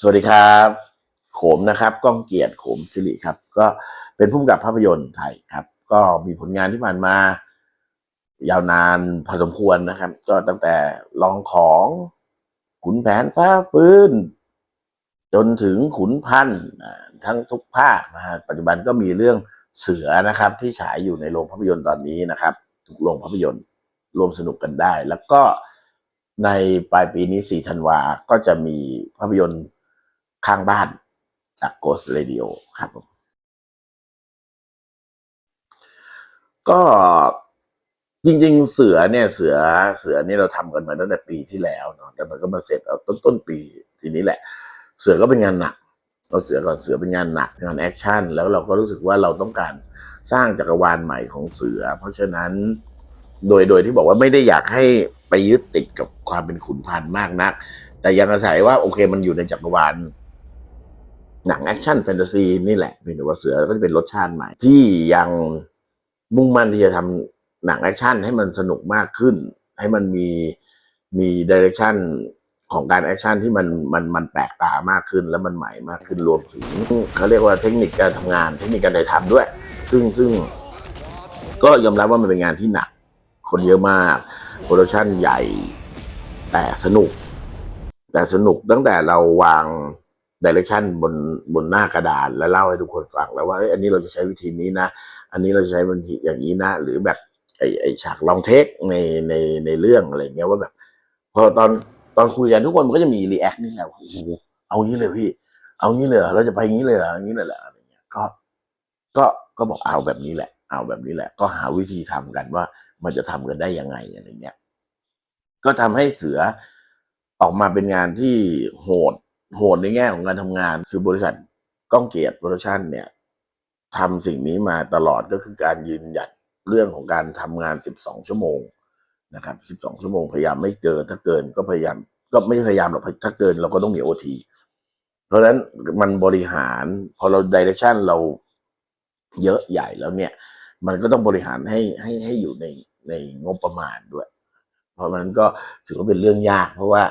สวัสดีครับ โขมนะครับก้องเกียรติโขมสิริครับ ก็เป็นผู้กำกับภาพยนตร์ไทยครับ ก็มีผลงานที่ผ่านมา ยาวนานพอสมควรนะครับ ก็ตั้งแต่ลองของขุนแผนฟ้าฟื้น จนถึงขุนพันธ์ทั้งทุกภาคนะฮะปัจจุบันก็มีเรื่องเสือนะครับ ที่ฉายอยู่ในโรงภาพยนตร์ตอนนี้นะครับ ทุกโรงภาพยนตร์รวมสนุกกันได้ แล้วก็ ในปลายปีนี้4ธันวา ก็จะมีภาพยนตร์ข้างบ้านจาก Ghost Radio ครับผมก็จริง ๆ เสือเนี่ยเสือเสือนี่เราทำกันมาตั้งแต่ปีที่แล้วเนาะแต่มันก็มาเสร็จเอาต้นต้นปีทีนี้แหละ เสือก็เป็นงานหนักเอาเสือก่อนเสือเป็นงานหนักงานแอคชั่นแล้วเราก็รู้สึกว่าเราต้องการสร้างจักรวาลใหม่ของเสือ เพราะฉะนั้นโดยโดยที่บอกว่าไม่ได้อยากให้ ไปยึดติดกับความเป็นขุนพันธ์มากนัก แต่ยังอาศัยว่าโอเคมันอยู่ในจักรวาลหนังแอคชั่นแฟนตาซีนี่แหละเพียงแต่ว่าเสือก็จะเป็นรสชาติใหม่ ที่ยังมุ่งมั่นที่จะทำหนังแอคชั่นให้มันสนุกมากขึ้น ให้มันมีมีดิเรกชันของการแอคชั่นที่มันมันมันแปลกตามากขึ้นแล้วมันใหม่มากขึ้นรวมถึงเขาเรียกว่าเทคนิคการทำงาน เทคนิคการถ่ายทำด้วย ซึ่งซึ่งก็ยอมรับว่ามันเป็นงานที่หนัก คนเยอะมากโปรดักชันใหญ่แต่สนุก แต่สนุกตั้งแต่เราวางดิเรกชันบนบนหน้ากระดานแล้วเล่าให้ทุกคนฟังแล้วว่าเอ้ยอันนี้เราจะใช้วิธีนี้นะ อันนี้เราจะใช้วิธีอย่างนี้นะ หรือแบบไอไอฉากลองเทคในในในเรื่องอะไรเงี้ยว่าแบบ พอตอนตอนคุยกันทุกคนมันก็จะมีรีแอคนี่แหละโอ้โหเอางี้เลยพี่ เอางี้เลยเราจะไปงี้เลยเหรออย่างนี้เลยเหรออะไรเงี้ยก็ก็ก็บอกเอาแบบนี้แหละ เอาแบบนี้แหละ ก็หาวิธีทำกันว่า มันจะทำกันได้ยังไงอะไรเงี้ย ก็ทำให้เสือออกมาเป็นงานที่โหด โหดในแง่ของการทำงาน คือบริษัทก้องเกียรติโปรดักชันเนี่ยทำสิ่งนี้มาตลอดก็คือการยืนหยัดเรื่องของการทำงาน 12 ชั่วโมงนะครับ 12 ชั่วโมงพยายามไม่เกิน ถ้าเกินก็พยายาม ก็ไม่พยายามหรอก ถ้าเกินเราก็ต้องมีโอที เพราะฉะนั้นมันบริหาร พอเราดิเรกชันเราเยอะใหญ่แล้วเนี่ย มันก็ต้องบริหารให้ให้ให้อยู่ในในงบประมาณด้วย เพราะมันก็ถือว่าเป็นเรื่องยาก เพราะว่า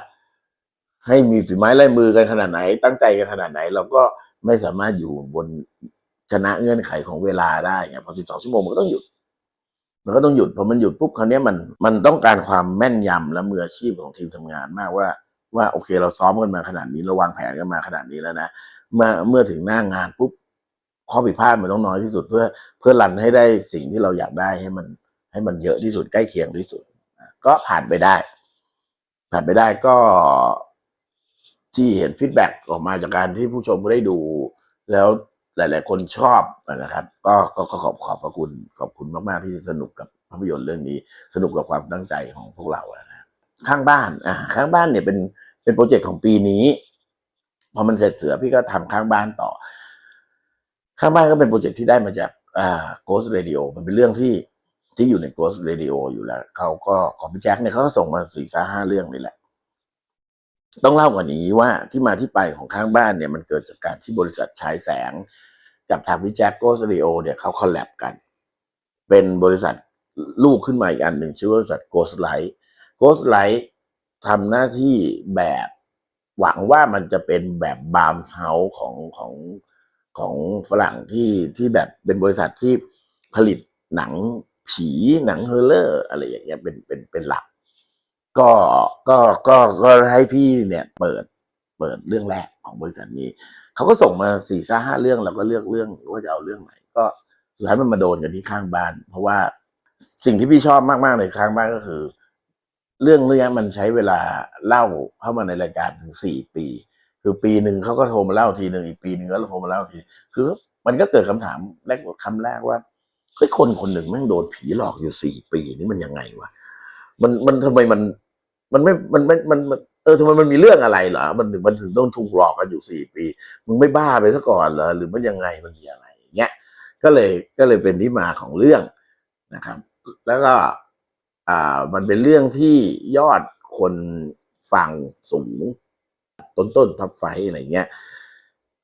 ให้มีฝีไม้ลายมือกันขนาดไหน ตั้งใจกันขนาดไหน เราก็ไม่สามารถอยู่บนชนะเงื่อนไขของเวลาได้ไงพอ12ชั่วโมงมันก็ต้องหยุด มันก็ต้องหยุดพอมันหยุดปุ๊บคราวนี้มันมันต้องการความแม่นยำและมืออาชีพของทีมทำงานมากว่าว่าโอเค เราซ้อมกันมาขนาดนี้เราวางแผนกันมาขนาดนี้แล้วนะเมื่อเมื่อถึงหน้างานปุ๊บ ข้อผิดพลาดมันต้องน้อยที่สุดเพื่อเพื่อรันให้ได้สิ่งที่เราอยากได้ให้มัน ให้มันเยอะที่สุดใกล้เคียงที่สุด ก็ผ่านไปได้ ผ่านไปได้ก็ที่เห็นฟีดแบ็กออกมาจากการที่ผู้ชมได้ดู แล้วหลาย ๆ คนชอบนะครับ ก็ก็ขอบขอบพระคุณขอบคุณมาก ๆ ที่สนุกกับภาพยนตร์เรื่องนี้ สนุกกับความตั้งใจของพวกเราอะนะข้างบ้านอ่าข้างบ้านเนี่ยเป็นเป็นโปรเจกต์ของปีนี้พอมันเสร็จเสือพี่ก็ทำข้างบ้านต่อ ข้างบ้านก็เป็นโปรเจกต์ที่ได้มาจากอ่า Ghost Radio มันเป็นเรื่องที่ที่อยู่ใน Ghost Radio อยู่แล้วเขาก็ของพี่แจ็คเนี่ยเขาก็ส่งมาสี่าห้าเรื่องนี่แหละ ต้องเล่าก่อนอย่างนี้ว่าที่มาที่ไปของข้างบ้านเนี่ยมันเกิดจากการที่บริษัทฉายแสง กับทางพี่แจ็คโกสเ d โอเนี่ยเขาคอลแลบกัน เป็นบริษัทลูกขึ้นมาอีกอันหนึ่งชื่อบริษัท Ghost Light Ghost Light ทำหน้าที่แบบหวังว่ามันจะเป็นแบบบาร์มเฮาส์ของของ ของฝรั่งที่ที่แบบเป็นบริษัทที่ผลิตหนังผีหนังเฮอร์เลอร์อะไรอย่างเงี้ยเป็นเป็นเป็นหลัก ก็ก็ก็ก็ให้พี่เนี่ยเปิดเปิดเรื่องแรกของบริษัทนี้เขาก็ส่งมาสี่ห้าห้าเรื่องเราก็เลือกเรื่องว่าจะเอาเรื่องไหนก็สุดท้ายมันมาโดนกันที่ข้างบ้าน เพราะว่าสิ่งที่พี่ชอบมากๆในข้างบ้านก็คือ เรื่องเนี้ยมันใช้เวลาเล่าเข้ามาในรายการถึงสี่ปี คือปีหนึ่งเขาก็โทรมาเล่าทีหนึ่งอีกปีหนึ่งก็โทรมาเล่าที คือมันก็เกิดคำถามแรกคำแรกว่าเฮ้ยคนคนหนึ่งแม่งโดนผีหลอกอยู่สี่ปีนี่มันยังไงวะมันมันทำไมมันมันไม่มันไม่มันเออทำไมมันมีเรื่องอะไรเหรอมันถึงมันถึงต้องถูกหลอกกันอยู่สี่ปี มึงไม่บ้าไปซะก่อนเหรอหรือมันยังไงมันมีอะไรเงี้ยก็เลยก็เลยเป็นที่มาของเรื่องนะครับ แล้วก็อ่ามันเป็นเรื่องที่ยอดคนฟังสูง ต้นต้นทับไฟอะไรเงี้ย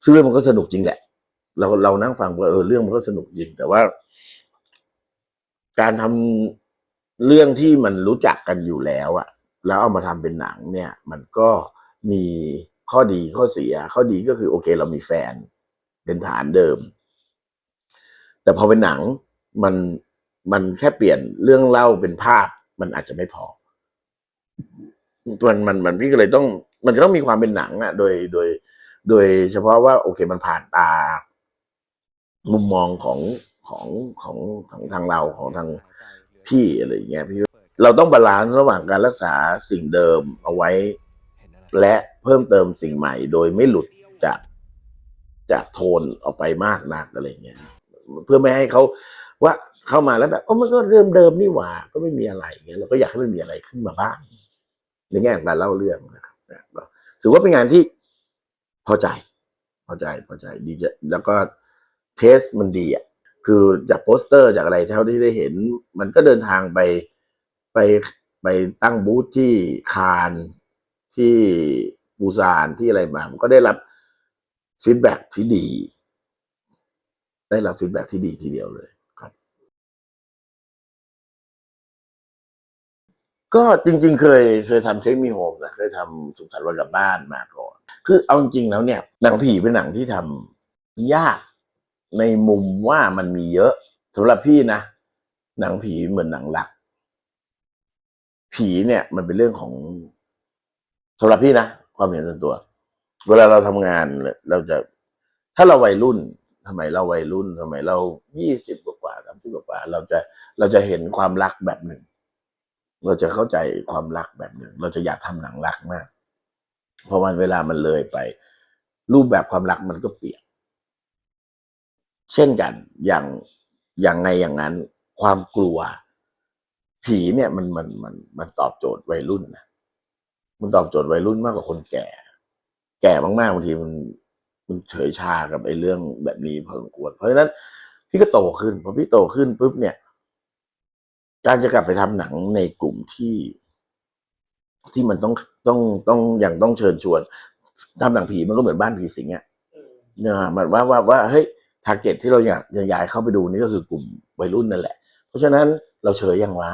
ซึ่งเรื่องมันก็สนุกจริงแหละ เราเรานั่งฟังว่าเออเรื่องมันก็สนุกจริง แต่ว่า การทำเรื่องที่มันรู้จักกันอยู่แล้วอะแล้วเอามาทำเป็นหนังเนี่ย มันก็มีข้อดีข้อเสีย ข้อดีก็คือ โอเค เรามีแฟน เป็นฐานเดิม แต่พอเป็นหนังมันมันแค่เปลี่ยนเรื่องเล่าเป็นภาพ มันอาจจะไม่พอมันมันมันพี่ก็เลยต้อง มันจะต้องมีความเป็นหนังอะโดยโดย โดยเฉพาะว่า โอเคมันผ่านตา มุมมองของของของของทางเราของทางพี่อะไรอย่างเงี้ยพี่เราต้องบาลานซ์ระหว่างการรักษาสิ่งเดิมเอาไว้ และเพิ่มเติมสิ่งใหม่ โดยไม่หลุดจากจากโทนออกไปมากนักอะไรเงี้ยเพื่อไม่ให้เขาว่าเข้ามาแล้วแบบโอ้มันก็เดิมเดิมนี่หว่า ก็ไม่มีอะไรเงี้ยเราก็อยากให้มันมีอะไรขึ้นมาบ้างในแง่ของการเล่าเรื่องนะครับ นะก็ถือว่าเป็นงานที่พอใจ พอใจพอใจดีจะแล้วก็เทสมันดีอะคือจากโปสเตอร์จากอะไรเท่าที่ได้เห็น มันก็เดินทางไปไปไปตั้งบูธที่คานที่ปูซานที่อะไรมามันก็ได้รับฟีดแบ็ที่ดี ได้รับฟีดแบ็ที่ดีทีเดียวเลย ก็จริง ๆ เคยเคยทำเทคมีโฮมนะเคยทำสุขสันต์วันกลับบ้านมาก่อนคือเอาจริงๆแล้วเนี่ยหนังผีเป็นหนังที่ทำยากในมุมว่ามันมีเยอะสำหรับพี่นะ หนังผีเหมือนหนังหลัก ผีเนี่ย มันเป็นเรื่องของสำหรับพี่นะความเห็นส่วนตัว เวลาเราทำงานเราจะถ้าเราวัยรุ่นทำไมเราวัยรุ่นทำไมเรายี่สิบกว่าสามสิบกว่า เราจะเราจะเห็นความรักแบบหนึ่ง เราจะเข้าใจความรักแบบหนึ่ง เราจะอยากทำหนังรักมากพอมันเวลามันเลยไป รูปแบบความรักมันก็เปลี่ยน เช่นกันอย่างอย่างไงอย่างนั้น ความกลัว ผีเนี่ยมันมันมันมันตอบโจทย์วัยรุ่นนะมันตอบโจทย์วัยรุ่นมากกว่าคนแก่ แก่มากๆบางทีมันมันเฉยชากับไอ้เรื่องแบบนี้พอสมควรเพราะฉะนั้นพี่ก็โตขึ้นพอพี่โตขึ้นปุ๊บเนี่ย การจะกลับไปทำหนังในกลุ่ม ที่ที่มันต้องต้องต้องอย่างต้องเชิญชวนทำหนังผีมันก็เหมือนบ้านผีสิงอะเนี่ยมันว่าว่าว่าเฮ้ยทาร์เก็ตที่เราอยากจะย้ายเข้าไปดูนี่ก็คือกลุ่มวัยรุ่นนั่นแหละ เพราะฉะนั้นเราเฉยยังวะ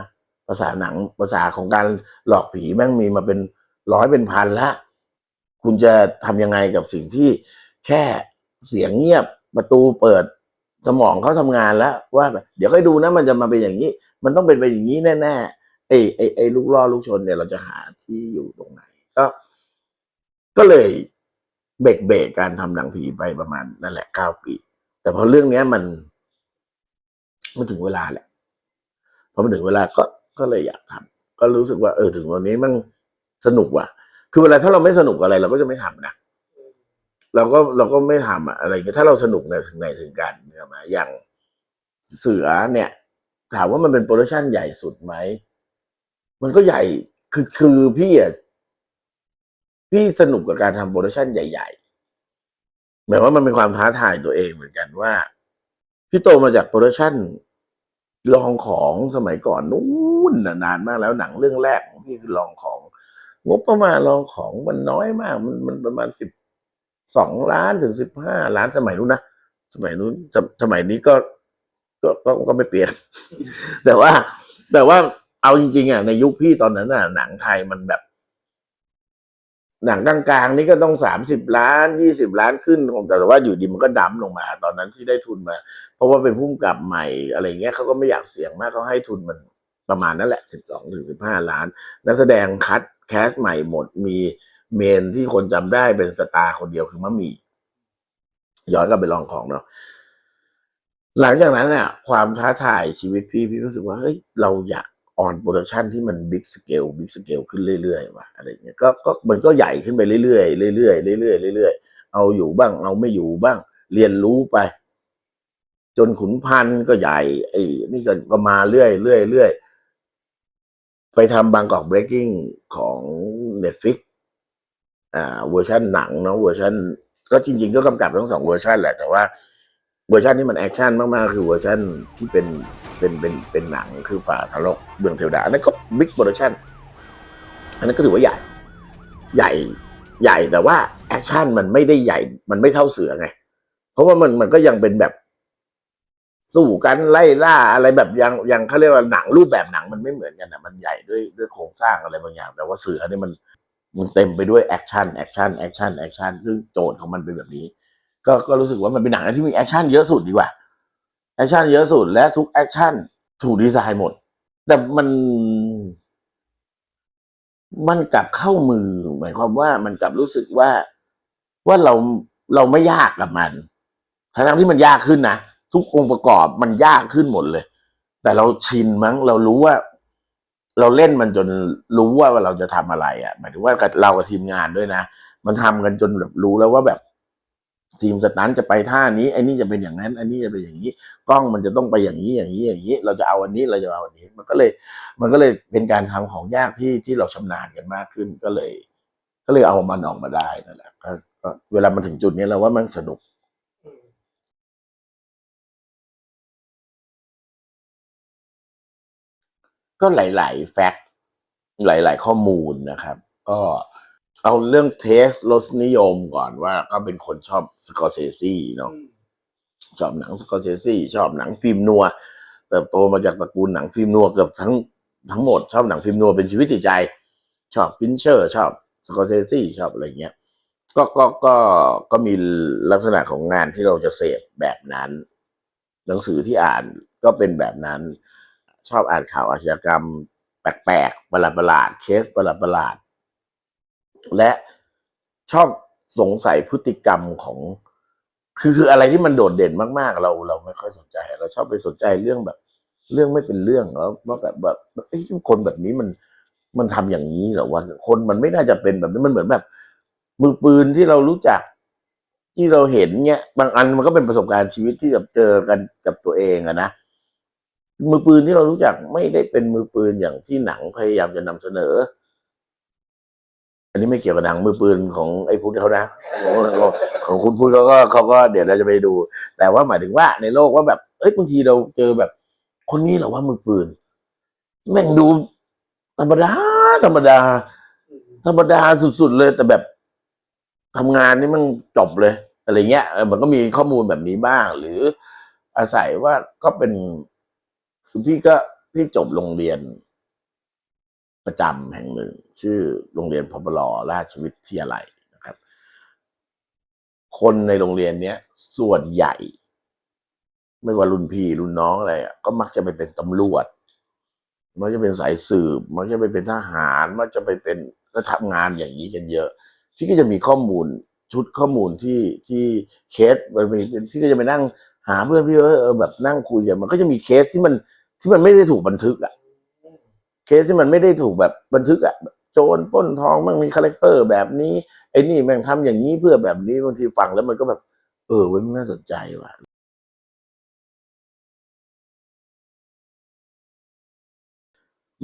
ภาษาหนังภาษาของการหลอกผีแม่งมีมาเป็นร้อยเป็นพันละคุณจะทำยังไงกับสิ่งที่แค่เสียงเงียบประตูเปิดสมองเขาทำงานแล้ว ว่าแบบเดี๋ยวค่อยดูนะมันจะมาเป็นอย่างนี้ มันต้องเป็นไปอย่างนี้แน่ ๆ ไอ้ไอ้ไอ้ลูกล่อลูกชนเนี่ยเราจะหาที่อยู่ตรงไหน ก็ ก็เลยเบรกเบรกการทำหนังผีไปประมาณนั่นแหละเก้าปี แต่พอเรื่องเนี้ยมันมันถึงเวลาแหละพอมันถึงเวลาก็ก็เลยอยากทำก็รู้สึกว่า เออถึงวันนี้มันสนุกว่ะ คือเวลาถ้าเราไม่สนุกอะไร เราก็จะไม่ทำนะเราก็เราก็ไม่ทำอะอะไรถ้าเราสนุกเนี่ยถึงไหนถึงกันเนี่ยมาอย่างเสือเนี่ย ถามว่ามันเป็นโปรดักชันใหญ่สุดไหม มันก็ใหญ่คือคือพี่อะพี่สนุกกับการทำโปรดักชันใหญ่ๆหมายว่ามันเป็นความท้าทายตัวเองเหมือนกันว่า พี่โตมาจากโปรดักชันลองของสมัยก่อนนู้นนะนานมากแล้วหนังเรื่องแรกของพี่คือลองของ งบประมาณลองของมันน้อยมาก มันมันประมาณสิบสองล้านถึงสิบห้าล้านสมัยนู้นนะสมัยนู้นสมัยนี้ก็ก็ก็ไม่เปลี่ยน แต่ว่าแต่ว่า เอาจริงๆอะในยุคพี่ตอนนั้นน่ะหนังไทยมันแบบ หนังกลางๆนี่ก็ต้องสามสิบล้านยี่สิบล้านขึ้นแต่ว่าอยู่ดีมันก็ดั้มลงมา ตอนนั้นที่ได้ทุนมา เพราะว่าเป็นผู้กำกับใหม่อะไรเงี้ยเขาก็ไม่อยากเสี่ยงมากเขาให้ทุนมันประมาณนั้นแหละสิบสองถึงสิบห้าล้าน นักแสดงคัดแคสใหม่หมดมีเมนที่คนจำได้เป็นสตาร์คนเดียวคือมะมี่ย้อนกลับไปลองของเนาะหลังจากนั้นเนี่ยความท้าทายชีวิตพี่พี่รู้สึกว่าเฮ้ยเราอยาก ออนโปรดักชันที่มันบิ๊กสเกลบิ๊กสเกลขึ้นเรื่อยๆว่ะอะไรเงี้ยก็ก็มันก็ใหญ่ขึ้นไปเรื่อยๆเรื่อยๆเรื่อยๆเรื่อยๆเอาอยู่บ้างเอาไม่อยู่บ้าง เรียนรู้ไป จนขุนพันธ์ก็ใหญ่ไอ้นี่ก็ก็มาเรื่อยเรื่อยเรื่อยไปทำบางกอกเบรกกิ้งของ Netflix อ่าเวอร์ชันหนังเนาะเวอร์ชันก็จริง ๆ ก็กำกับทั้งสองเวอร์ชันแหละแต่ว่าเวอร์ชันที่มันแอคชั่นมากๆคือเวอร์ชันที่เป็น เป็นเป็นเป็นหนังคือฝ่าทะลกเบื้องเทวดาอันนั้นก็บิ๊กโปรดักชันอันนั้นก็ถือว่าใหญ่ ใหญ่ใหญ่แต่ว่าแอคชั่นมันไม่ได้ใหญ่ มันไม่เท่าเสือไง เพราะว่ามันมันก็ยังเป็นแบบ สู้กันไล่ล่าอะไรแบบยังยังเขาเรียกว่าหนังรูปแบบหนังมันไม่เหมือนกันนะมันใหญ่ด้วยด้วยโครงสร้างอะไรบางอย่าง แต่ว่าเสือเนี่ยมันมันเต็มไปด้วยแอคชั่นแอคชั่นแอคชั่นแอคชั่นซึ่งโจทย์ของมันเป็นแบบนี้ ก็ก็รู้สึกว่ามันเป็นหนังที่มีแอคชั่นเยอะสุดดีกว่า แอคชั่นเยอะสุดและทุกแอคชั่นถูกดีไซน์หมด แต่มัน มันกลับเข้ามือ หมายความว่ามันกลับรู้สึกว่าว่าเราเราไม่ยากกับมันทั้งที่มันยากขึ้นนะทุกองค์ประกอบมันยากขึ้นหมดเลย แต่เราชินมั้ง เรารู้ว่า เราเล่นมันจนรู้ว่าเราจะทำอะไรอะ หมายถึงว่ากับเรากับทีมงานด้วยนะ มันทำกันจนแบบรู้แล้วว่าแบบ ทีมสตันจะไปท่านี้ไอ้นี่จะเป็นอย่างนั้นไอันนี้จะเป็นอย่างนี้กล้องมันจะต้องไปอย่างนี้อย่างนี้อย่างนี้ เราจะเอาอันนี้เราจะเอาอันนี้ มันก็เลย มันก็เลยเป็นการทำของยากที่ที่เราชำนาญกันมากขึ้นก็เลย ก็เลยเอามันออกมาได้นั่นแหละก็ก็เวลามันถึงจุดนี้เราว่ามันสนุกก็หลาย ๆ แฟกต์หลาย ๆ ข้อมูลนะครับ ก็ เอาเรื่องเทสรสนิยมก่อนว่า ก็เป็นคนชอบสกอร์เซซีเนาะชอบหนังสกอร์เซซีชอบหนังฟิล์มนัวเติบโตมาจากตระกูลหนังฟิล์มนัวเกือบทั้งทั้งหมดชอบหนังฟิล์มนัวเป็นชีวิตจิตใจ ชอบฟินเชอร์ ชอบสกอร์เซซีชอบอะไรเงี้ยก็ก็ก็ก็มีลักษณะของงานที่เราจะเสพแบบนั้น หนังสือที่อ่านก็เป็นแบบนั้น ชอบอ่านข่าวอาชญากรรม แปลกๆประหลาดๆเคสประหลาดๆ และชอบสงสัยพฤติกรรมของ คือคืออะไรที่มันโดดเด่นมากๆ เราเราไม่ค่อยสนใจ เราชอบไปสนใจเรื่องแบบ เรื่องไม่เป็นเรื่องแล้วว่าแบบแบบเอ้คนแบบนี้มันมันทำอย่างนี้เหรอวะคนมันไม่น่าจะเป็นแบบนี้มันเหมือนแบบ มือปืนที่เรารู้จัก ที่เราเห็นเนี่ยบางอันมันก็เป็นประสบการณ์ชีวิตที่แบบเจอกันกับตัวเองอะนะมือปืนที่เรารู้จักไม่ได้เป็นมือปืนอย่างที่หนังพยายามจะนำเสนอ อันนี้ไม่เกี่ยวกับหนังมือปืนของไอ้พุทธเขานะ ของของคุณพุทธเขาก็เขาก็เดี๋ยวเราจะไปดู แต่ว่าหมายถึงว่าในโลกว่าแบบเอ้ยบางทีเราเจอแบบ คนนี้เหรอว่ามือปืนแม่งดูธรรมดาธรรมดา ธรรมดาสุดๆเลย แต่แบบทำงานนี่มันจบเลยอะไรเงี้ยมันก็มีข้อมูลแบบนี้บ้าง หรืออาศัยว่าก็เป็นคือพี่ก็พี่จบโรงเรียน ประจำแห่งหนึ่ง ชื่อโรงเรียนพบลราชวิทยาลัยนะครับ คนในโรงเรียนเนี้ยส่วนใหญ่ ไม่ว่ารุ่นพี่รุ่นน้องอะไรก็มักจะไปเป็นตำรวจ มักจะเป็นสายสืบ มักจะไปเป็นทหาร มักจะไปเป็นก็ทำงานอย่างนี้กันเยอะ พี่ก็จะมีข้อมูลชุดข้อมูลที่ที่เคสมันมีพี่ก็จะไปนั่งหาเพื่อนพี่เออแบบนั่งคุยกันมันก็จะมีเคสที่มันที่มันไม่ได้ถูกบันทึกอะ เคสที่มันไม่ได้ถูกแบบบันทึกอะโจรป้นทองมันมีคาแรคเตอร์แบบนี้ไอ้นี่แม่งทำอย่างนี้เพื่อแบบนี้บางทีฟังแล้วมันก็แบบ เออเว้ยมันน่าสนใจว่ะ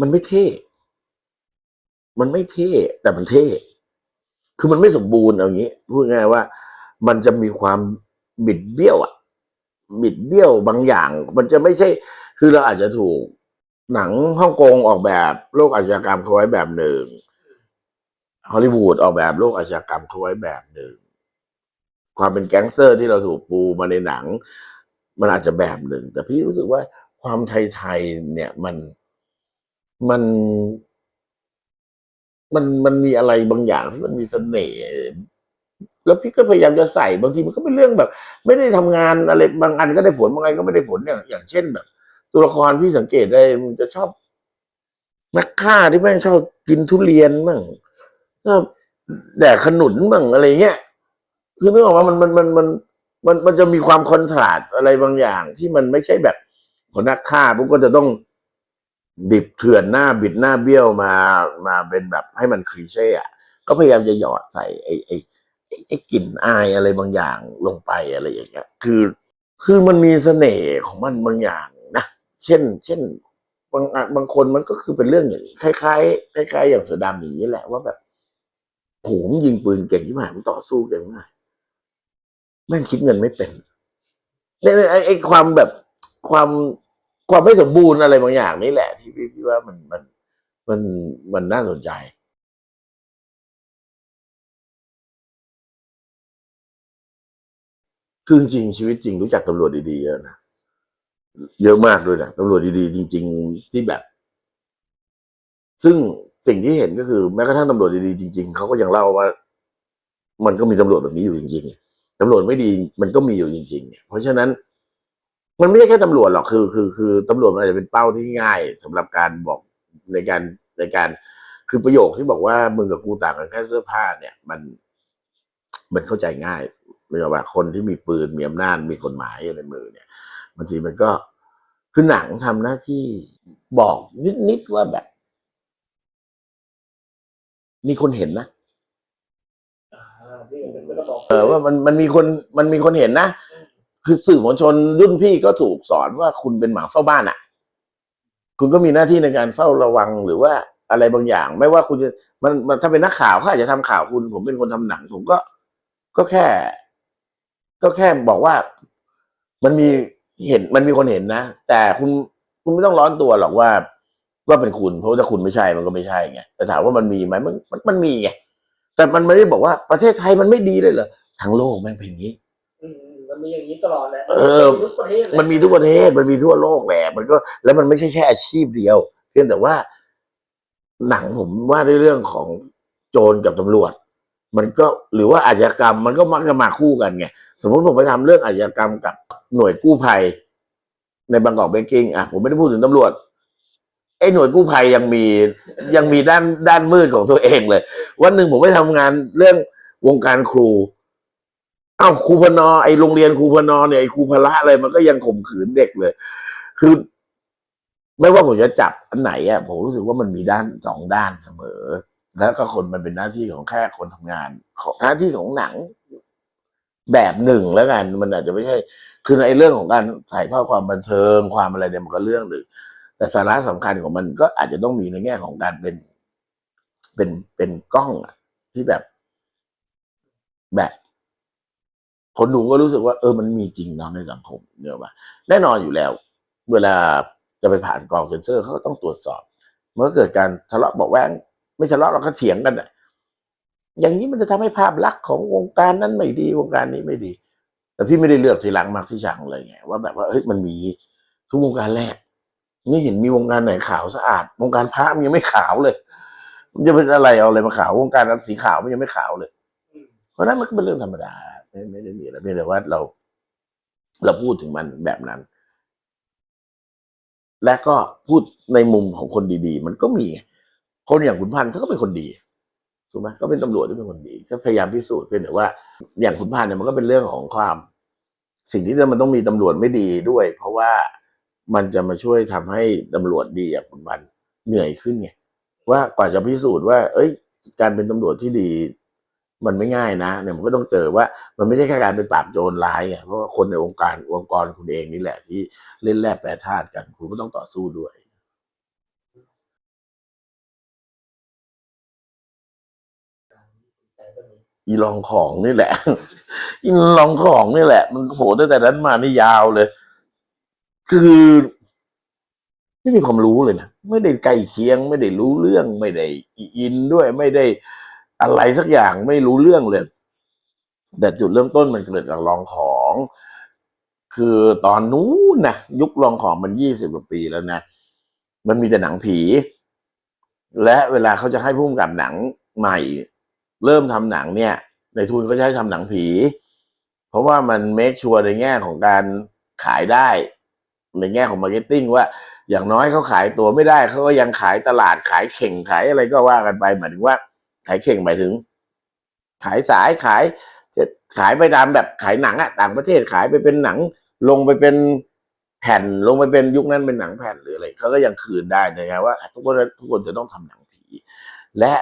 มันไม่เท่ มันไม่เท่ แต่มันเท่ คือมันไม่สมบูรณ์เอางี้ พูดง่ายว่า มันจะมีความบิดเบี้ยวอะบิดเบี้ยวบางอย่าง มันจะไม่ใช่ คือเราอาจจะถูก หนังฮ่องกงออกแบบโลกอาชญากรรมเขาไว้แบบหนึ่งฮอลลีวูดออกแบบโลกอาชญากรรมเขาไว้แบบหนึ่ง ความเป็นแก๊งเตอร์ที่เราถูกปูมาในหนัง มันอาจจะแบบหนึ่ง แต่พี่รู้สึกว่าความไทยๆเนี่ยมันมัน มันมันมีอะไรบางอย่างที่มันมีเสน่ห์แล้วพี่ก็พยายามจะใส่บางทีมันก็เป็นเรื่องแบบ ไม่ได้ทำงานอะไรบางอันก็ได้ผลบางอันก็ไม่ได้ผลอย่างอย่างเช่นแบบ ตัวละครพี่สังเกตได้มันจะชอบ นักฆ่าที่แม่งชอบกินทุเรียนบ้างชอบแดกขนุนบ้างอะไรเงี้ยคือนึกออกว่ามันมันมันมันมันมันจะมีความคอนทราสต์อะไรบางอย่าง ที่มันไม่ใช่แบบคนนักฆ่าปุ๊บก็จะต้องดิบเถื่อนหน้าบิดหน้าเบี้ยวมามาเป็นแบบให้มันคลีเช่อะก็พยายามจะหยอดใส่ไอ้ไอ้ไอ้ไอกลิ่นอายอะไรบางอย่างลงไปอะไรอย่างเงี้ย คือ คือมันมีเสน่ห์ของมันบางอย่าง เช่น เช่น บางอบางคนมันก็คือเป็นเรื่องอย่างคล้ายๆคล้ายๆอย่างเสือดำอย่างนี้แหละว่าแบบโหมยิงปืนเก่งที่มากมันต่อสู้เก่งมากแม่งคิดเงินไม่เป็นเนี่ยไอ้ไอ้ความแบบความความไม่สมบูรณ์อะไรบางอย่างนี่แหละ ที่พี่พี่ว่ามันมันมันมันน่าสนใจคือจริงชีวิตจริงรู้จักตำรวจดีๆเยอะนะ เยอะมากด้วยนะตำรวจดีๆ จริง ๆ ที่แบบ ซึ่งสิ่งที่เห็นก็คือแม้กระทั่งตำรวจดีๆจริง ๆเขาก็ยังเล่าว่า มันก็มีตำรวจแบบนี้อยู่จริงๆตำรวจไม่ดีมันก็มีอยู่จริง ๆ เพราะฉะนั้น มันไม่ใช่แค่ตำรวจหรอกคือ คือ คือตำรวจมันอาจจะเป็นเป้าที่ง่ายสำหรับการบอกในการในการคือประโยคที่บอกว่ามึงกับกูต่างกันแค่เสื้อผ้าเนี่ย มันมันเข้าใจง่ายเรียกว่าคนที่มีปืนมีอำนาจมีกฎหมายอยู่ในมือเนี่ย บางทีมันก็คือหนังทำหน้าที่บอกนิดๆว่าแบบ มีคนเห็นนะอ่านี่มันไม่ต้องบอกเออว่ามันมันมีคนมันมีคนเห็นนะคือสื่อมวลชนรุ่นพี่ก็ถูกสอนว่าคุณเป็นหมาเฝ้าบ้านอะ คุณก็มีหน้าที่ในการเฝ้าระวังหรือว่าอะไรบางอย่าง ไม่ว่าคุณจะมันมันถ้าเป็นนักข่าวเขาอาจจะทำข่าวคุณ ผมเป็นคนทำหนัง ผมก็ก็แค่ ก็แค่บอกว่ามันมี เห็นมันมีคนเห็นนะ แต่คุณคุณไม่ต้องร้อนตัวหรอกว่า ว่าเป็นคุณ เพราะว่าถ้าคุณไม่ใช่มันก็ไม่ใช่ไงแต่ถามว่ามันมีไหมมันมันมันมีไงแต่มันไม่ได้บอกว่าประเทศไทยมันไม่ดีเลยเหรอทั้งโลกแม่งเป็นอย่างนี้ อืมมันมีอย่างนี้ตลอดแหละเออมันมีทุกประเทศเลยมันมีทุกประเทศมันมีทั่วโลกแหละมันก็แล้วมันไม่ใช่แค่อาชีพเดียว เพียงแต่ว่า หนังผมว่าในเรื่องของโจรกับตำรวจ มันก็หรือว่าอาชญากรรมมันก็มักจะมาคู่กันไงสมมติผมไปทำเรื่องอาชญากรรมกับหน่วยกู้ภัย ในบางกอกเบกกิ้งอะผมไม่ได้พูดถึงตำรวจไอ้หน่วยกู้ภัยยังมียังมีด้านด้านมืดของตัวเองเลย วันหนึ่งผมไปทำงานเรื่องวงการครูเอ้าครูพนอไอโรงเรียนครูพนอเนี่ยไอครูพละอะไรมันก็ยังข่มขืนเด็กเลย คือ ไม่ว่าผมจะจับอันไหนอะผมรู้สึกว่ามันมีด้านสองด้านเสมอ แล้วก็คนมันเป็นหน้าที่ของแค่คนทำงานของหน้าที่ของหนังแบบหนึ่งแล้วกัน มันอาจจะไม่ใช่ คือในเรื่องของการถ่ายทอดความบันเทิงความอะไรเนี่ยมันก็เรื่องหนึ่งแต่สาระสำคัญของมันก็อาจจะต้องมีในแง่ของการเป็นเป็นเป็นกล้องอะที่แบบ แบบ คนดูก็รู้สึกว่า เออมันมีจริงเนาะในสังคมเนี่ยว่าแน่นอนอยู่แล้ว เวลาจะไปผ่านกองเซ็นเซอร์เขาก็ต้องตรวจสอบ เมื่อเกิดการทะเลาะเบอกแว้ง ไม่ทะเลาะเราก็เถียงกันอะ อย่างนี้มันจะทำให้ภาพลักษณ์ของวงการนั้นไม่ดีวงการนี้ไม่ดี แต่พี่ไม่ได้เลือกทีหลังมากที่ชังเลยไงว่าแบบว่าเฮ้ยมันมีทุกวงการแรกนี่เห็นมีวงการไหนขาวสะอาด วงการพระมันยังไม่ขาวเลย มันจะเป็นอะไรเอาอะไรมาขาววงการนั้นสีขาวมันยังไม่ขาวเลย เพราะฉะนั้นมันก็เป็นเรื่องธรรมดาไม่ไม่ได้มีอะไรเพียงแต่ว่าเรา เราพูดถึงมันแบบนั้น และก็พูดในมุมของคนดี ๆ มันก็มีไง คนอย่างขุนพันธ์เขาก็เป็นคนดีถูกไหมก็เป็นตำรวจที่เป็นคนดีก็พยายามพิสูจน์เพียงแต่ว่าอย่างขุนพันธ์เนี่ยมันก็เป็นเรื่องของความ สิ่งที่มันต้องมีตำรวจไม่ดีด้วย เพราะว่ามันจะมาช่วยทำให้ตำรวจดีอย่างขุนพันธ์เหนื่อยขึ้นไงว่ากว่าจะพิสูจน์ว่า เอ้ย การเป็นตำรวจที่ดี มันไม่ง่ายนะเนี่ยมันก็ต้องเจอว่า มันไม่ใช่แค่การเป็นปราบโจรร้ายไงเพราะว่าคนในองค์การองค์กรคุณเองนี่แหละที่เล่นแร่แปรธาตุกัน คุณก็ต้องต่อสู้ด้วย อีลองของนี่แหละ อีลองของนี่แหละ มันโผล่ตั้งแต่นั้นมานี่ยาวเลย คือไม่มีความรู้เลยนะไม่ได้ใกล้เคียง ไม่ได้รู้เรื่องไม่ได้อินด้วยไม่ได้อะไรสักอย่างไม่รู้เรื่องเลย แต่จุดเริ่มต้นมันเกิดจากลองของ คือตอนนู้นนะยุคลองของมันยี่สิบกว่าปีแล้วนะมันมีแต่หนังผี และเวลาเขาจะให้พุ่มกับหนังใหม่ เริ่มทำหนังเนี่ย ในทุนก็ให้ทำหนังผี เพราะว่ามันเมคชัวร์ในแง่ของการขายได้ ในแง่ของมาร์เก็ตติ้งว่าอย่างน้อยเขาขายตัวไม่ได้เขาก็ยังขายตลาดขายเข่งขายอะไรก็ว่ากันไปหมายถึงว่า ขายเข่งหมายถึง ขายสายขายขายไปตามแบบขายหนังอะต่างประเทศขายไปเป็นหนัง ลงไปเป็นแผ่นลงไปเป็นยุคนั้นเป็นหนังแผ่นหรืออะไรเขาก็ยังคืนได้นะครับว่า ทุกคนทุกคนจะต้องทำหนังผี และ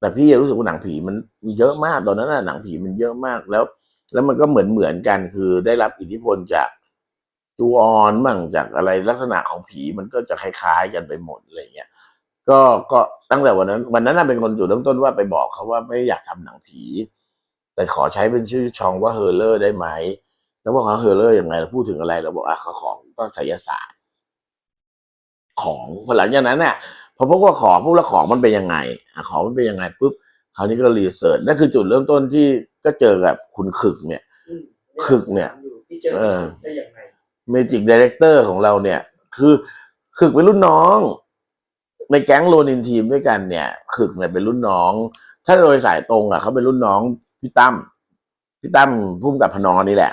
แต่พี่รู้สึกว่าหนังผีมันมีเยอะมากตอนนั้นน่ะหนังผีมันเยอะมากแล้ว แล้วมันก็เหมือนเหมือนกันคือได้รับอิทธิพลจากจูออนบ้างจากอะไรลักษณะของผีมันก็จะคล้ายๆกันไปหมดอะไรเงี้ยก็ก็ตั้งแต่วันนั้น วันนั้นน่ะเป็นคนจุดเริ่มต้นว่าไปบอกเขาว่าไม่อยากทำหนังผี แต่ขอใช้เป็นชื่อช่องว่าเฮอร์เลอร์ได้ไหมแล้วบอกว่าเฮอร์เลอร์ยังไงเราพูดถึงอะไรเราบอกอะเขาของก็ไสยศาสตร์ของพอหลังจากนั้นเนี่ย พอพบว่าของพวกแล้วของมันเป็นยังไงอะของมันเป็นยังไงปุ๊บคราวนี้ก็รีเสิร์ชนั่นคือจุดเริ่มต้นที่ก็เจอกับคุณขึกเนี่ยอืมคึกเนี่ยพี่เจอเออได้ยังไงเมจิกดีเรคเตอร์ของเราเนี่ย คือขึกเป็นรุ่นน้อง ในแก๊งโรนินทีมด้วยกันเนี่ยขึกเนี่ยเป็นรุ่นน้อง ถ้าโดยสายตรงอะเขาเป็นรุ่นน้องพี่ตั้มพี่ตั้มพุ่มกับพนอนี่แหละ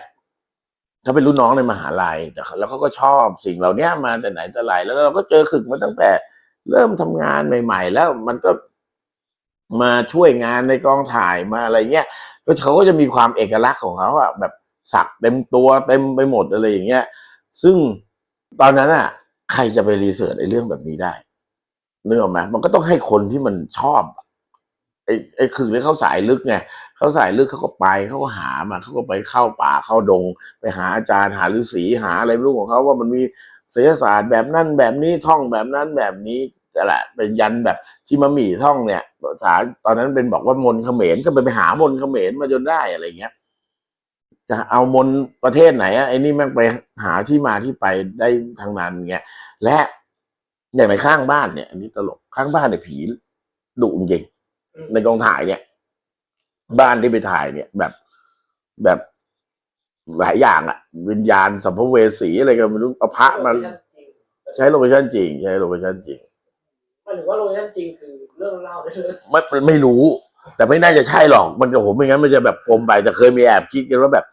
เขาเป็นรุ่นน้องในมหาลัยแต่เขาแล้วเขาก็ชอบสิ่งเหล่านี้มาแต่ไหนแต่ไรแล้วเราก็เจอขึกมาตั้งแต่ เริ่มทำงานใหม่ ๆ แล้วมันก็มาช่วยงานในกองถ่ายมาอะไรเงี้ย ก็เขาก็จะมีความเอกลักษณ์ของเขาอะแบบสักเต็มตัวเต็มไปหมดอะไรอย่างเงี้ย ซึ่งตอนนั้นอะใครจะไปรีเสิร์ชไอ้เรื่องแบบนี้ได้เนึกออไหมมันก็ต้องให้คนที่มันชอบอะไอ้ไอ้คือที่เขาสายลึกไงเขาสายลึกเขาก็ไปเขาก็หามาเขาก็ไปเข้าป่าเข้าดง ไปหาอาจารย์หาฤาษีหาอะไรไม่รู้ของเขาว่ามันมี ศิลศาสตร์แบบนั้นแบบนี้ท่องแบบนั้นแบบนี้แต่ละเป็นยันแบบที่มาหมี่ท่องเนี่ยภาษาตอนนั้นเป็นบอกว่ามนเขมรก็ไปไปหามนเขมรมาจนได้อะไรเงี้ยจะเอามนประเทศไหนอะไอ้นี่แม่งไปหาที่มาที่ไปได้ทางนั้นเงี้ยและอย่างในข้างบ้านเนี่ย อันนี้ตลกข้างบ้านเนี่ยผีดุจริงในกองถ่ายเนี่ย บ้านที่ไปถ่ายเนี่ยแบบแบบ หลายอย่างอะวิญญาณสัมภเวสีอะไรก็ไม่รู้เอาพระมาใช้โลเคชั่นจริง ใช้โลเคชั่นจริงหมายถึงว่าโลเคชั่นจริงคือเรื่องเล่าได้เลยไม่มันไม่รู้ แต่ไม่น่าจะใช่หรอก มันจะผมไม่งั้นมันจะแบบกลมไปแต่เคยมีแอบคิดกันว่าแบบ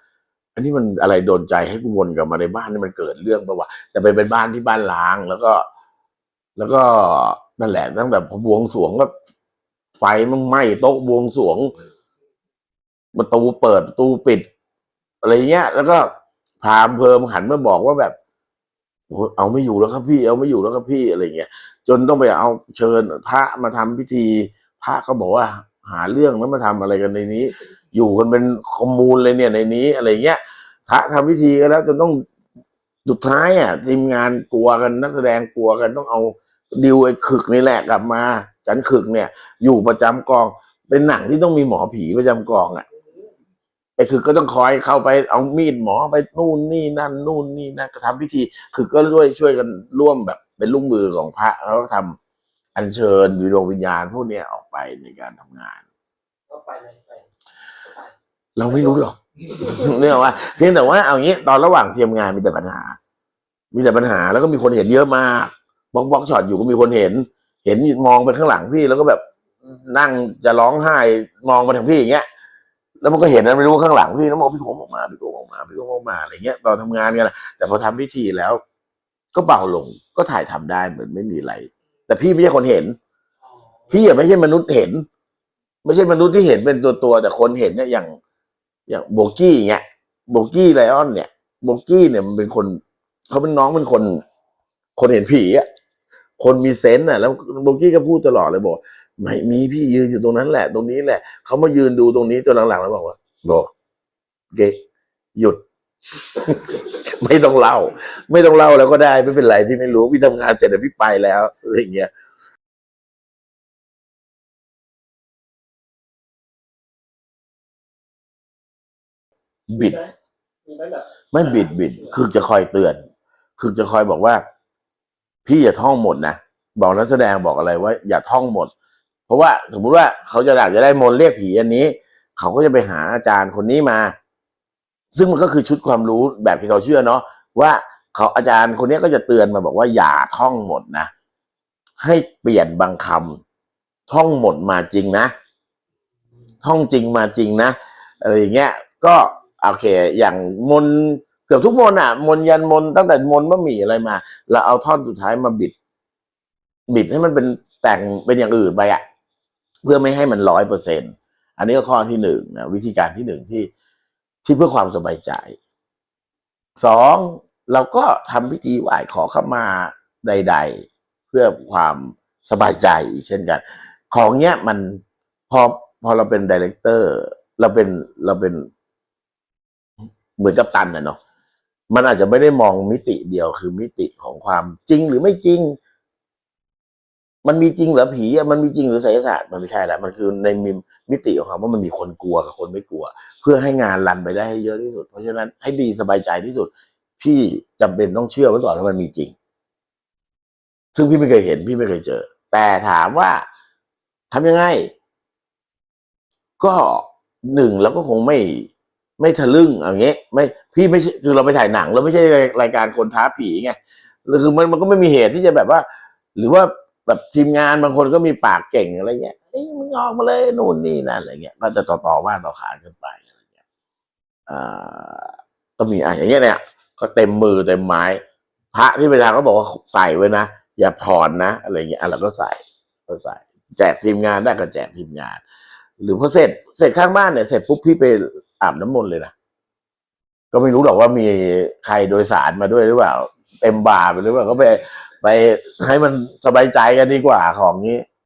อันนี้มันอะไรโดนใจให้กูวนกลับมาในบ้านนี่มันเกิดเรื่องปะวะแต่ไปเป็นบ้านที่บ้านล้างแล้วก็ แล้วก็นั่นแหละตั้งแต่พอบวงสรวงก็ไฟมันไหม้โต๊ะบวงสรวงประตูเปิดประตูปิด อะไรเงี้ย แล้วก็พามเพลิมหันมาบอกว่าแบบเอาไม่อยู่แล้วครับพี่ เอาไม่อยู่แล้วครับพี่อะไรเงี้ยจนต้องไปเอาเชิญพระมาทำพิธี พระก็บอกว่า หาเรื่องแล้วมาทำอะไรกันในนี้ อยู่กันเป็นคอมมูนเลยเนี่ยในนี้อะไรเงี้ยพระทำพิธีกันแล้วจนต้องสุดท้ายอะทีมงานกลัวกันนักแสดงกลัวกันต้องเอาดิวไอ้ขึกนี่แหละกลับมาจันขึกเนี่ย อยู่ประจำกองเป็นหนังที่ต้องมีหมอผีประจำกองอะ ไอ้ขึกก็ต้องคอยเข้าไปเอามีดหมอไปนู่นนี่นั่นนู่นนี่นั่นก็ทำพิธีขึกก็ช่วยช่วยกันร่วมแบบเป็นลูกมือของพระแล้วก็ทำอัญเชิญวิญญาณวิญญาณพวกเนี้ยออกไปในการทำงานเราไม่รู้หรอกเนื่องว่าเพียงแต่ว่าเอางี้ตอนระหว่างเตรียมงานมีแต่ปัญหา มีแต่ปัญหาแล้วก็มีคนเห็นเยอะมากบล็อกบล็อกช็อตอยู่ก็มีคนเห็น เห็นมองไปข้างหลังพี่แล้วก็แบบนั่งจะร้องไห้มองมาทางพี่อย่างเงี้ย แล้วมันก็เห็นนะไม่รู้ว่าข้างหลังพี่แล้วมันก็พี่โขมออกมาพี่โขมออกมาพี่โขมออกมาอะไรเงี้ยตอนทำงานกันนะแต่พอทำพิธีแล้ว ก็เบาลงก็ถ่ายทำได้เหมือนไม่มีอะไร แต่พี่ไม่ใช่คนเห็น พี่อะไม่ใช่มนุษย์เห็น ไม่ใช่มนุษย์ที่เห็นเป็นตัวตัวแต่คนเห็นเนี่ยอย่าง อย่างโบกี้อย่างเงี้ยโบกี้ไลออนเนี่ยโบกี้เนี่ยมันเป็นคนเขาเป็นน้องเป็นคน คนเห็นผีอะคนมีเซนส์อะแล้วโบกี้ก็พูดตลอดเลยบอก ไม่มีพี่ยืนอยู่ตรงนั้นแหละ ตรงนี้แหละเขามายืนดูตรงนี้จนหลังๆแล้วบอกว่าบอกเกหยุด ไม่ต้องเล่า ไม่ต้องเล่าแล้วก็ได้ไม่เป็นไรพี่ไม่รู้พี่ทำงานเสร็จแล้วพี่ไปแล้วอะไรอย่างเงี้ยบิดไหมมีไหมแบบไม่บิดบิด คือจะคอยเตือน คือจะคอยบอกว่า พี่อย่าท่องหมดนะบอกนักแสดงบอกอะไรว่าอย่าท่องหมด เพราะว่าสมมุติว่าเขาจะอยากจะได้มนเรียกผีอันนี้ เขาก็จะไปหาอาจารย์คนนี้มา ซึ่งมันก็คือชุดความรู้แบบที่เขาเชื่อเนาะว่าเขาอาจารย์คนนี้ก็จะเตือนมาบอกว่าอย่าท่องหมดนะ ให้เปลี่ยนบางคำท่องหมดมาจริงนะ ท่องจริงมาจริงนะอะไรอย่างเงี้ยก็โอเค อย่างมนเกือบทุกมนอะ มนยันมนตั้งแต่มนต์บะหมี่อะไรมาเราเอาท่อนสุดท้ายมาบิด บิดให้มันเป็นแต่งเป็นอย่างอื่นไปอะ เพื่อไม่ให้มันร้อยเปอร์เซ็นอันนี้ก็ข้อที่หนึ่งนะวิธีการที่หนึ่งที่ที่เพื่อความสบายใจสองเราก็ทำพิธีไหว้ขอขมาใด ๆ เพื่อความสบายใจอีกเช่นกัน ของเนี้ยมันพอพอเราเป็นดีเลกเตอร์ เราเป็นเราเป็นเหมือนกับตันนะเนาะมันอาจจะไม่ได้มองมิติเดียวคือมิติของความจริงหรือไม่จริง มันมีจริงเหรือผีอะมันมีจริงหรือไสยศาสตร์มันไม่ใช่แล้วมันคือในมิมิติของความว่ามันมีคนกลัวกับคนไม่กลัว เพื่อให้งานรันไปได้ให้เยอะที่สุด เพราะฉะนั้นให้ดีสบายใจที่สุด พี่จำเป็นต้องเชื่อไว้ก่อนว่ามันมีจริง ซึ่งพี่ไม่เคยเห็น พี่ไม่เคยเจอ แต่ถามว่าทำยังไง ก็หนึ่งเราก็คงไม่ไม่ทะลึ่งอย่างเงี้ยไม่พี่ไม่ใช่คือเราไปถ่ายหนังเราไม่ใช่รายการคนท้าผีไงคือมันมันก็ไม่มีเหตุที่จะแบบว่า หรือว่า แบบทีมงานบางคนก็มีปากเก่งอะไรเงี้ยเอ้ยมึงออกมาเลยนู่นนี่นั่นอะไรเงี้ย ก็จะต่อต่อว่าต่อขานกันไปอะไรเงี้ยอ่าก็มีอะอย่างเงี้ยเนี่ย ก็เต็มมือเต็มไม้ พระที่ไปทาก็บอกว่าใส่ไว้นะอย่าถอนนะอะไรเงี้ยอะเราก็ใส่ก็ใส่ แจกทีมงานได้ก็แจกทีมงาน หรือพอเสร็จเสร็จข้างบ้านเนี่ยเสร็จปุ๊บพี่ไปอาบน้ำมนต์เลยนะก็ไม่รู้หรอกว่ามีใครโดยสารมาด้วยหรือเปล่าเต็มบาร์ไปหรือเปล่าก็ไป ไปให้มันสบายใจกันดีกว่าของนี้